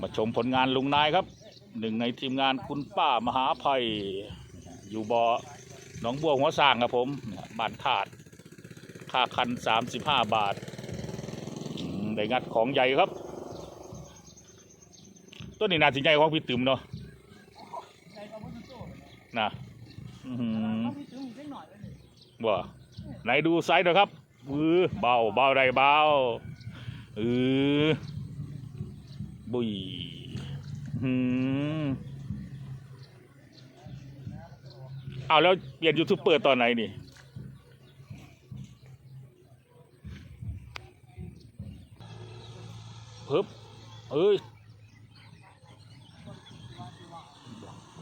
มาชมผลงานลุงนายครับ หนึ่งในทีมงานคุณป้ามหาภัย อยู่บ่อหนองบัวหัวสร้างครับผมบ้านถาด ค่าคัน 35 บาทอืมได้งัดของใหญ่ครับ ต้นนี้นาสิใหญ่ของพี่ติ๋มเนาะนะว่าไหนดูไซส์หน่อยครับอือเบาเบาได้เบาเออ บุยอื้อหือเอาแล้วเปลี่ยนยูทูบเปิดตอนไหนนี่ปึ๊บเอ้ย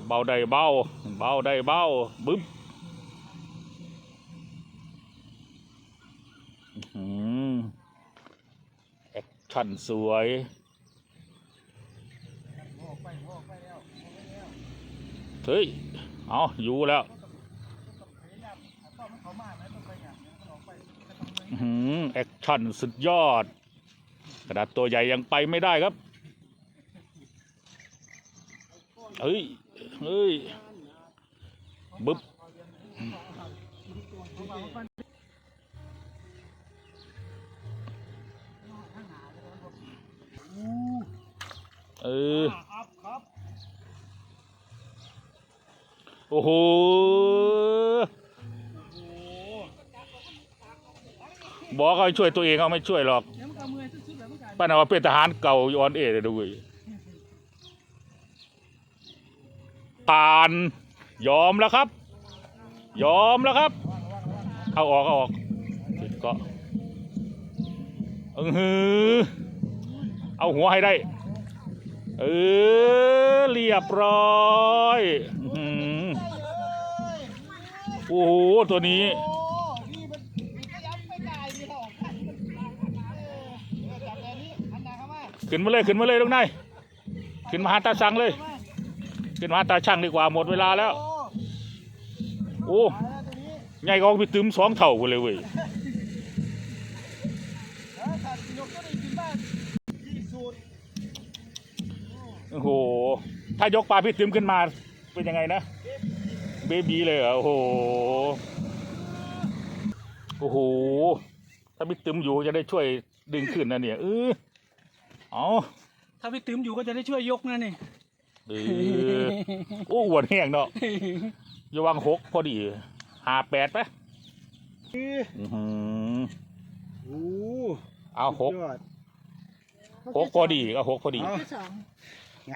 เบาได้เบา เบาได้เบา บึ๊บอื้อหือแอคชั่นสวย เฮ้ย เอาอยู่แล้วหือแอคชั่นสุดยอด กระดาษตัวใหญ่ยังไปไม่ได้ครับ เฮ้ย เฮ้ย บึ๊บเออ โอ้โหบอกเขาช่วยตัวเองเขาไม่ช่วยหรอกป้านาว่าเป็นทหารเก่าย้อนเอเลยด้วยผ่านยอมแล้วครับ ยอมแล้วครับ เอาออกเอาออกติดเกาะเออเอาหัวให้ได้ เออเรียบร้อยอื้อหือโอ้โห ตัวนี้ ขึ้นมาเลยขึ้นมาเลยลูกนายขึ้นมาหาตาช่างเลย ขึ้นมาหาตาช่างดีกว่าหมดเวลาแล้ว โอ้ใหญ่กว่าพี่ตึมสองเท่ากันเลยเว้ยโอ้โห ถ้ายกปลาพี่ตึมขึ้นมาเป็นยังไงนะ เบบีเลยเหรอโอ้โห โอ้โห ถ้าพี่ตึมอยู่จะได้ช่วยดึงขึ้นนะเนี่ย เออเอาถ้าพี่ติ๋มอยู่ก็จะได้ช่วยยกนะนี่เออโอ้อ้วนแห้งเนาะอย่าวางหกพอดีหาแปดไปอื้อหือโอ้เอาหกยอดหกพอดีเอาหกพอดีจุดสอง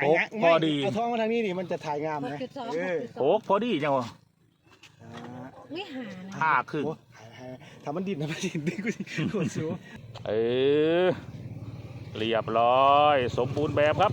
โอ้พอดี เอาท้องมาทางนี้ดิมันจะถ่ายงามหกนะจุดสองเอหกอจุดสหองกพอดีจังวะอ่าไม่หานะ ห้าครึ่งโอ้ ถายหายทำมันดินนะมันดินดิกูสิโคตรสูเออเรียบร้อย สมบูรณ์แบบครับ